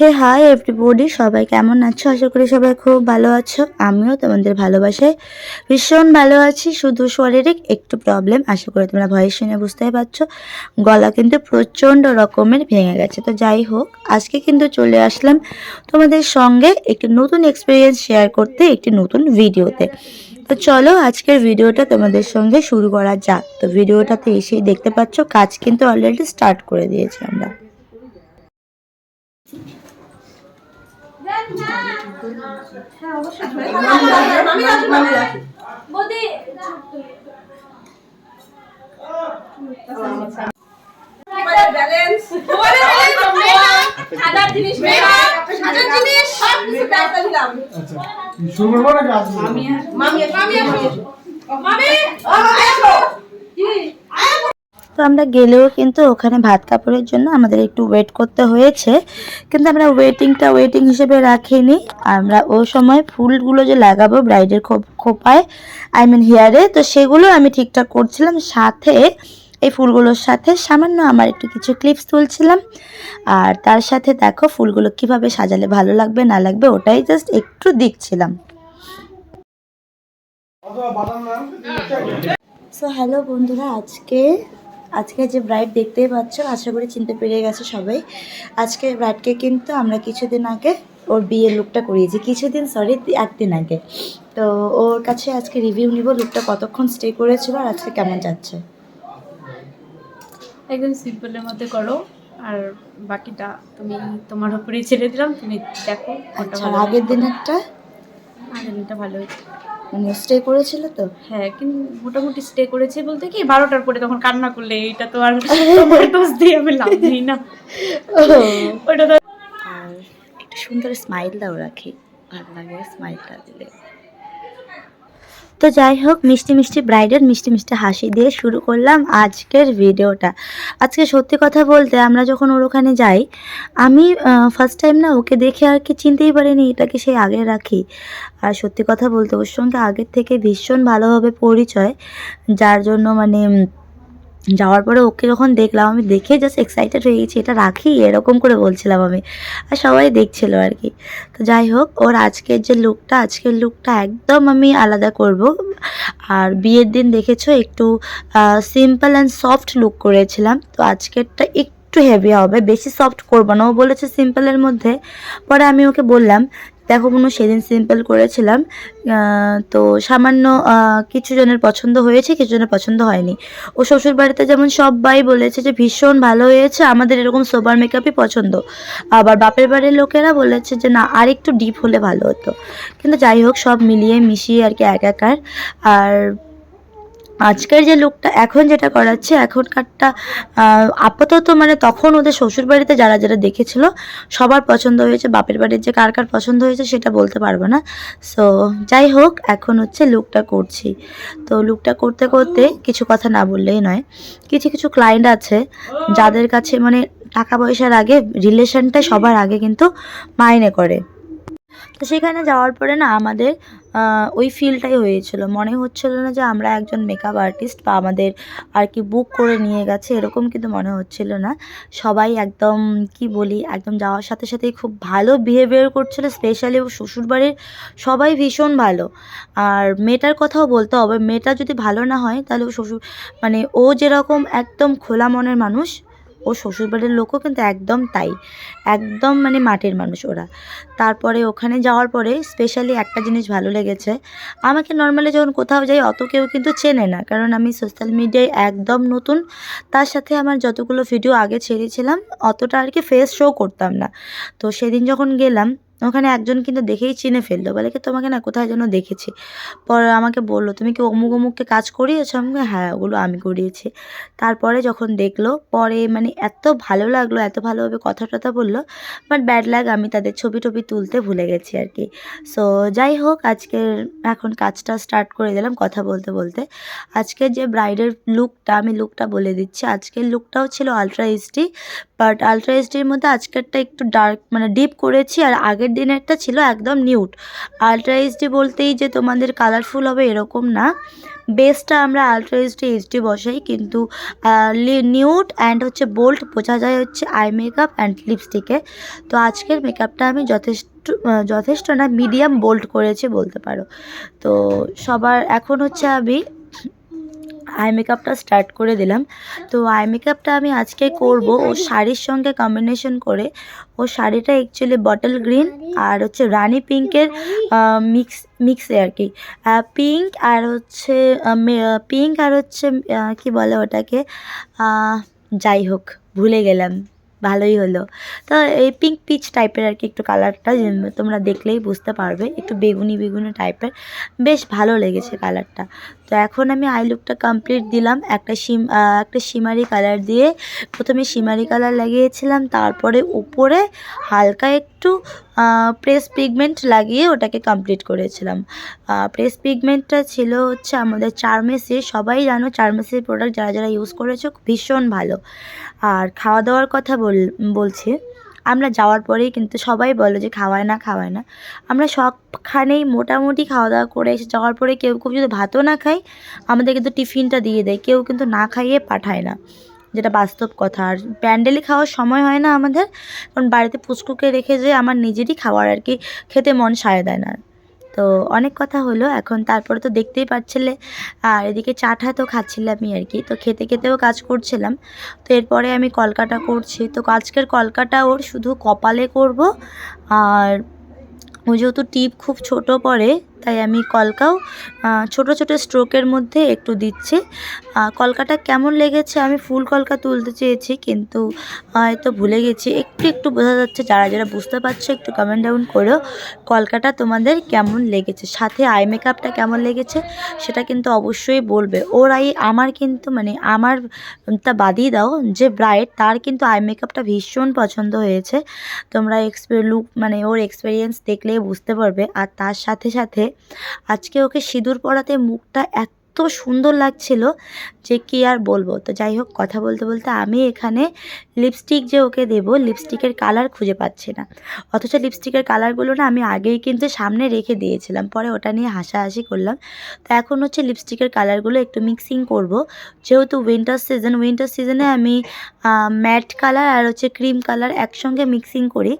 হে hi everybody সবাই কেমন আছো? আশা করি সবাই খুব ভালো আছো। আমিও তোমাদের ভালোবাসায় ভীষণ ভালো আছি। শুধু শরীরে একটু প্রবলেম আশা করি তোমরা ভয়েস শুনে বুঝতেই পারছ। গলা কিন্তু প্রচণ্ড রকমের ভেঙে গেছে। তো যাই হোক, আজকে কিন্তু চলে আসলাম তোমাদের সঙ্গে একটি নতুন এক্সপিরিয়েন্স শেয়ার করতে, একটি নতুন ভিডিওতে তো চলো আজকের ভিডিওটা তোমাদের সঙ্গে শুরু করা যাক। তো ভিডিওটাতে এসেই দেখতে পাচ্ছ, কাজ কিন্তু অলরেডি স্টার্ট করে দিয়েছি আমরা। ব্যালেন্স হাজার জিনিস হাজার জিনিস সব কিছু দায়িত্ব দিলাম আচ্ছা শুরু করব নাকি মামি মামি মামি মামি আসো কি তো আমরা গেলেও কিন্তু ওখানে ভাত কাপড়ের জন্য আমাদের একটু ওয়েট করতে হয়েছে। কিন্তু আমরা ওয়েটিংটা ওয়েটিং হিসেবে রাখিনি। আমরা ওই সময় ফুলগুলো যে লাগাবো ব্রাইডের খোপায় আই মিন হেয়ারে তো সেগুলো আমি ঠিকঠাক করছিলাম। সাথে এই ফুলগুলোর সাথে সামান্য আমার একটু কিছু ক্লিপস তুলছিলাম। আর তার সাথে দেখো ফুলগুলো কীভাবে সাজালে ভালো লাগবে না লাগবে ওটাই জাস্ট একটু দেখছিলাম। সো হ্যালো বন্ধুরা আজকে আজকে যে ব্রাইড দেখতেই পাচ্ছ আশা করি চিনতে পেরে গেছে সবাই। আজকে ব্রাইডকে কিন্তু আমরা কিছুদিন আগে ওর বিয়ের লুকটা করিয়েছি। কিছুদিন সরি একদিন আগে। তো ওর কাছে আজকে রিভিউ নিব লুকটা কতক্ষণ স্টে করেছিল আর আজকে কেমন যাচ্ছে? একদম সিম্পলের মধ্যে করো। আর বাকিটা তুমি তোমার উপরেই ছেড়ে দিলাম তুমি দেখো আচ্ছা আগের দিন একটা আগের দিনটা ভালো হয়েছে। মানে স্টে করেছিল তো? হ্যাঁ কিন্তু মোটামুটি স্টে করেছে বলতে কি বারোটার পরে তখন কান্না করলে এটা তো আর তোমার দোষ দিয়ে আমি লাভ নেই না। ওটা তো আর একটা সুন্দর স্মাইল দাও রাখি। ভালো লাগে স্মাইলটা দিলে। তো যাই হোক, মিষ্টি মিষ্টি ব্রাইডের মিষ্টি মিষ্টি হাসি দিয়ে শুরু করলাম আজকের ভিডিওটা আজকে সত্যি কথা বলতে আমরা যখন ওর ওখানে যাই, আমি ফার্স্ট টাইম না ওকে দেখে আর কি চিনতেই পারিনি এটাকে সেই আগে রাখি। আর সত্যি কথা বলতে ওর সঙ্গে আগের থেকে ভীষণ ভালোভাবে পরিচয়, যার জন্য মানে যাওয়ার পরে ওকে যখন দেখলাম, আমি দেখে জাস্ট এক্সাইটেড হয়ে গেছি, এটা রাখি? এরকম করে বলছিলাম আমি। আর সবাই দেখছিল আর কি। তো যাই হোক, ওর আজকের যে লুকটা আজকের লুকটা একদম আমি আলাদা করব। আর বিয়ের দিন দেখেছ, একটু সিম্পল অ্যান্ড সফট লুক করেছিলাম। তো আজকেরটা একটু হেভি হবে, বেশি সফট করব না। ও বলেছে সিম্পলের মধ্যে। পরে আমি ওকে বললাম দেখো মনে সেদিন সিম্পল করেছিলাম। তো সামান্য কিছু জনের পছন্দ হয়েছে, কিছু জনের পছন্দ হয়নি। ও শ্বশুর বাড়িতে যেমন সবাই বলেছে যে, ভীষণ ভালো হয়েছে, আমাদের এরকম সোবার মেকআপই পছন্দ। আবার বাপের বাড়ির লোকেরা বলেছে যে, না, আর একটু ডিপ হলে ভালো হতো। কিন্তু যাই হোক, সব মিলিয়ে মিশিয়ে আর কি একাকার আর আজকের যে লুকটা এখন যেটা করাচ্ছে, এখনকারটা আপাতত মানে তখন ওদের শ্বশুর বাড়িতে যারা যারা দেখেছিল, সবার পছন্দ হয়েছে, বাপের বাড়ির যে কার কার পছন্দ হয়েছে সেটা বলতে পারব না। সো যাই হোক, এখন হচ্ছে লুকটা করছি। তো লুকটা করতে করতে কিছু কথা না বললেই নয়, কিছু কিছু ক্লায়েন্ট আছে, যাদের কাছে মানে টাকা পয়সার আগে রিলেশনটা সবার আগে কিন্তু মাইনে করে। তো সেখানে যাওয়ার পরে না আমাদের ওই ফিলটাই হয়েছিল। মনে হচ্ছিল না যে আমরা একজন মেকআপ আর্টিস্ট বা আমাদের আর কি বুক করে নিয়ে গেছে, এরকম কিন্তু মনে হচ্ছিল না। সবাই একদম, কি বলি, একদম যাওয়ার সাথে সাথেই খুব ভালো বিহেভিয়ার করছিল স্পেশালি ও শ্বশুরবাড়ির সবাই ভীষণ ভালো। আর মেয়েটার কথাও বলতে হবে, মেয়েটা যদি ভালো না হয়, তাহলে শ্বশুর মানে ও যেরকম একদম খোলা মনের মানুষ ও শ্বশুরবাড়ির লোকও কিন্তু একদম তাই। একদম মানে মাটির মানুষ ওরা। তারপরে ওখানে যাওয়ার পরে স্পেশালি একটা জিনিস ভালো লেগেছে। আমাকে নর্মালি যখন কোথাও যাই অত কেউ কিন্তু চেনে না। কারণ আমি সোশ্যাল মিডিয়ায় একদম নতুন। তার সাথে আমার যতগুলো ভিডিও আগে ছেড়েছিলাম, অতটা আর কি ফেস শো করতাম না। তো সেদিন যখন গেলাম ওখানে একজন কিন্তু দেখেই চিনে ফেলল। বলে কি তোমাকে না কোথায় যেন দেখেছি। পরে আমাকে বলল তুমি কি অমুক অমুককে কাজ করিয়েছো? আমি বললাম, হ্যাঁ ওগুলো আমি করিয়েছি। তারপরে যখন দেখল পরে মানে এত ভালো লাগল এত ভালোভাবে কথা টথা বলল বাট ব্যাড লাগ আমি তাদের ছবি টবি তুলতে ভুলে গেছি আর কি। সো যাই হোক আজকের এখন কাজটা স্টার্ট করে দিলাম কথা বলতে বলতে। আজকের যে ব্রাইডের লুকটা আমি লুকটা বলে দিচ্ছি। আজকের লুকটাও ছিল আলট্রা এইচডি বাট আলট্রা এইচডির মধ্যে আজকেরটা একটু ডার্ক মানে ডিপ করেছি আর আগের আগের দিনেরটা ছিল একদম নিউট। আলট্রা এইচডি বলতেই যে তোমাদের কালারফুল হবে এরকম না। বেসটা আমরা আলট্রা এইচডি এইচডি বসাই কিন্তু নিউট অ্যান্ড হচ্ছে বোল্ট বোঝা যায় হচ্ছে আই মেকআপ অ্যান্ড লিপস্টিকে তো আজকের মেকআপটা আমি যথেষ্ট যথেষ্ট না মিডিয়াম বোল্ড করেছি বলতে পারো। তো সবার, এখন হচ্ছে আমি আই মেকআপটা স্টার্ট করে দিলাম। তো আই মেকআপটা আমি আজকে করব। ও শাড়ির সঙ্গে কম্বিনেশন করে। ও শাড়িটা অ্যাকচুয়ালি বটল গ্রিন আর হচ্ছে রানি পিঙ্কের মিক্স মিক্সে আর কি। পিঙ্ক আর হচ্ছে পিঙ্ক আর হচ্ছে কি বলে ওটাকে? যাই হোক, ভুলে গেলাম। ভালোই হলো। তো এই পিঙ্ক পিচ টাইপের আর কি একটু কালারটা তোমরা দেখলেই বুঝতে পারবে। একটু বেগুনি বেগুনি টাইপের বেশ ভালো লেগেছে কালারটা তো এখন আমি আই লুকটা কমপ্লিট দিলাম। একটা সিম একটা সিমারি কালার দিয়ে প্রথমে সিমারি কালার লাগিয়েছিলাম, তারপরে উপরে হালকা একটু প্রেস পিগমেন্ট লাগিয়ে ওটাকে কমপ্লিট করেছিলাম। প্রেস পিগমেন্টটা ছিল হচ্ছে আমাদের চারমেসি সবাই জানো চারমেসির প্রোডাক্ট যারা যারা ইউজ করেছ ভীষণ ভালো। আর খাওয়া দাওয়ার কথা বল বলছি আমরা যাওয়ার পরেই কিন্তু সবাই বলো যে খাওয়ায় না খাওয়ায় না। আমরা সবখানেই মোটামুটি খাওয়া দাওয়া করে এসে যাওয়ার পরে কেউ কেউ যদি ভাতও না খায়, আমাদের কিন্তু টিফিনটা দিয়ে দেয়। কেউ কিন্তু না খাইয়ে পাঠায় না। যেটা বাস্তব কথা। আর প্যান্ডেলে খাওয়ার সময় হয় না আমাদের। কারণ বাড়িতে পুচকুকে রেখে যে আমার নিজেরই খাওয়ার আর কি খেতে মন সায় দেয় না। তো অনেক কথা হলো, এখন তারপরে তো দেখতেই পাচ্ছিলে আর এদিকে চাটা তো খাচ্ছিলামই আর কি, তো খেতে খেতেও কাজ করছিলাম। তো এরপরে আমি কলকাটা করছি, তো আজকের কলকাটা ওর শুধু কপালে করব। আর ও যেহেতু টিপ খুব ছোট পড়ে তাই আমি কলকাও ছোট ছোট স্ট্রোকের মধ্যে একটু দিচ্ছি। কলকাটা কেমন লেগেছে? আমি ফুল কলকা তুলতে চেয়েছি, কিন্তু হয়তো ভুলে গেছি। একটু একটু বোঝা যাচ্ছে, যারা যারা বুঝতে পারছ, একটু কমেন্ট ডাউন করো, কলকাটা তোমাদের কেমন লেগেছে? সাথে আই মেকআপটা কেমন লেগেছে? সেটা কিন্তু অবশ্যই বলবে। ওর আই আমার কিন্তু মানে আমার তা বাদই দাও, যে ব্রাইট তার কিন্তু আই মেকআপটা ভীষণ পছন্দ হয়েছে। তোমরা এক্সপে লুক মানে ওর এক্সপিরিয়েন্স দেখলেই বুঝতে পারবে। আর তার সাথে সাথে আজকে ওকে সিঁদুর পরাতে মুখটা এত সুন্দর লাগছিল যে কি আর বলব। তো যাই হোক, কথা বলতে বলতে আমি এখানে লিপস্টিক যে ওকে দেবো লিপস্টিকের কালার খুঁজে পাচ্ছি না। অথচ লিপস্টিকের কালারগুলো না আমি আগেই কিন্তু সামনে রেখে দিয়েছিলাম, পরে ওটা নিয়ে হাসাহাসি করলাম। তো এখন হচ্ছে লিপস্টিকের কালারগুলো একটু মিক্সিং করব। যেহেতু উইন্টার সিজন উইন্টার সিজনে আমি ম্যাট কালার আর হচ্ছে ক্রিম কালার একসঙ্গে মিক্সিং করি,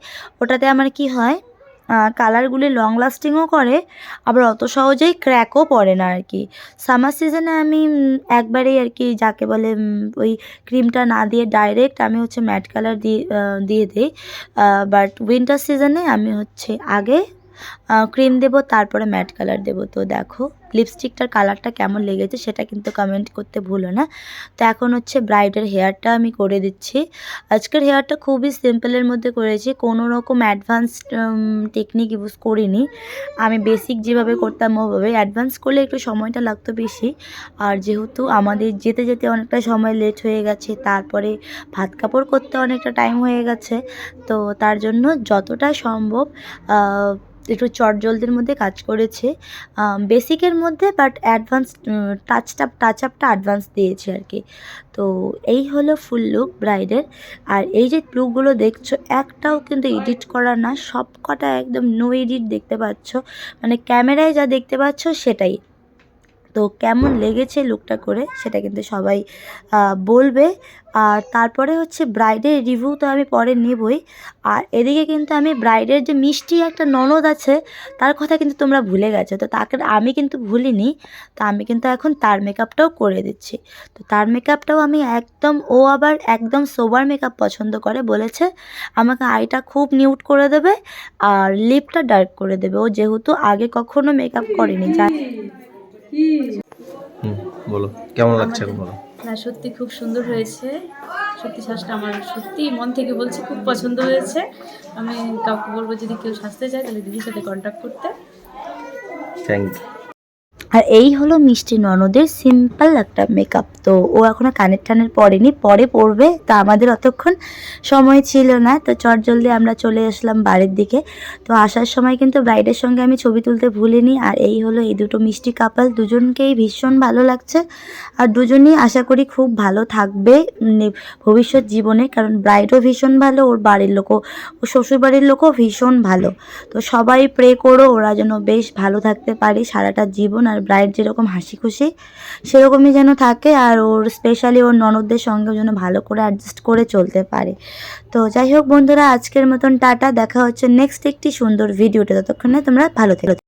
ওটাতে আমার কি হয় কালারগুলি লং লাস্টিংও করে, আবার অত সহজেই ক্র্যাকও পড়ে না আর কি সামার সিজনে আমি একবারেই আর কি যাকে বলে ওই ক্রিমটা না দিয়ে ডাইরেক্ট আমি হচ্ছে ম্যাট কালার দিয়ে দিয়ে দিই। বাট উইন্টার সিজনে আমি হচ্ছে আগে ক্রিম দেব, তারপরে ম্যাট কালার দেব। তো দেখো। লিপস্টিকটার কালারটা কেমন লেগেছে সেটা কিন্তু কমেন্ট করতে ভুলো না। তো এখন হচ্ছে ব্রাইডের হেয়ারটা আমি করে দিচ্ছি। আজকের হেয়ারটা খুবই সিম্পলের মধ্যে করেছি, কোনো রকম অ্যাডভান্স টেকনিক ইউজ করিনি। আমি বেসিক যেভাবে করতাম ওভাবে অ্যাডভান্স করলে একটু সময়টা লাগতো বেশি। আর যেহেতু আমাদের যেতে যেতে অনেকটা সময় লেট হয়ে গেছে, তারপরে ভাত কাপড় করতে অনেকটা টাইম হয়ে গেছে, তো তার জন্য যতটা সম্ভব একটু চটজলদির মধ্যে কাজ করেছে। বেসিকের মধ্যে বাট অ্যাডভান্স টাচটা টাচ আপটা অ্যাডভান্স দিয়েছে আর কি তো এই হলো ফুল লুক ব্রাইডের আর এই যে লুকগুলো দেখছ, একটাও কিন্তু এডিট করা না। সব কটা একদম নো এডিট দেখতে পাচ্ছ। মানে ক্যামেরায় যা দেখতে পাচ্ছ সেটাই। তো কেমন লেগেছে লুকটা করে সেটা কিন্তু সবাই বলবে। আর তারপরে হচ্ছে ব্রাইডের রিভিউ তো আমি পরে নেবই। আর এদিকে কিন্তু আমি ব্রাইডের যে মিষ্টি একটা ননদ আছে, তার কথা কিন্তু তোমরা ভুলে গেছো। তো তাকে আমি কিন্তু ভুলিনি। তো আমি কিন্তু এখন তার মেকআপটাও করে দিচ্ছি। তো তার মেকআপটাও আমি একদম, ও আবার একদম সোবার মেকআপ পছন্দ করে, বলেছে আমাকে আইটা খুব নিউট করে দেবে আর লিপটা ডার্ক করে দেবে। ও যেহেতু আগে কখনো মেকআপ করেনি যা হুম বলো কেমন লাগছে এখন বলো? না সত্যি খুব সুন্দর হয়েছে। সত্যি শ্বাসটা আমার সত্যি মন থেকে বলছি খুব পছন্দ হয়েছে। আমি কাউকে বলব যদি কেউ সাজতে চায় তাহলে দিদির সাথে কন্ট্যাক্ট করতে। থ্যাংক আর এই হলো মিষ্টি ননদের সিম্পল একটা মেকআপ তো ও এখনও কানের টানের পরেনি, পরে পড়বে তা আমাদের অতক্ষণ সময় ছিল না। তো চট জলদি আমরা চলে আসলাম বাড়ির দিকে। তো আসার সময় কিন্তু ব্রাইডের সঙ্গে আমি ছবি তুলতে ভুলিনি। আর এই হলো এই দুটো মিষ্টি কাপাল দুজনকেই ভীষণ ভালো লাগছে। আর দুজনেই আশা করি খুব ভালো থাকবে ভবিষ্যৎ জীবনে। কারণ ব্রাইডও ভীষণ ভালো, ওর বাড়ির লোকও, ওর শ্বশুরবাড়ির লোকও ভীষণ ভালো। তো সবাই প্রে করো, ওরা যেন বেশ ভালো থাকতে পারে সারাটা জীবন। আর ব্রাইড যেরকম হাসি খুশি, সেরকমই যেন থাকে আর ওর স্পেশালি ওর ননদদের সঙ্গেও যেন ভালো করে অ্যাডজাস্ট করে চলতে পারে। তো যাই হোক বন্ধুরা, আজকের মতন টাটা, দেখা হচ্ছে নেক্সট একটি সুন্দর ভিডিওটা ততক্ষণে তোমরা ভালো থেকো।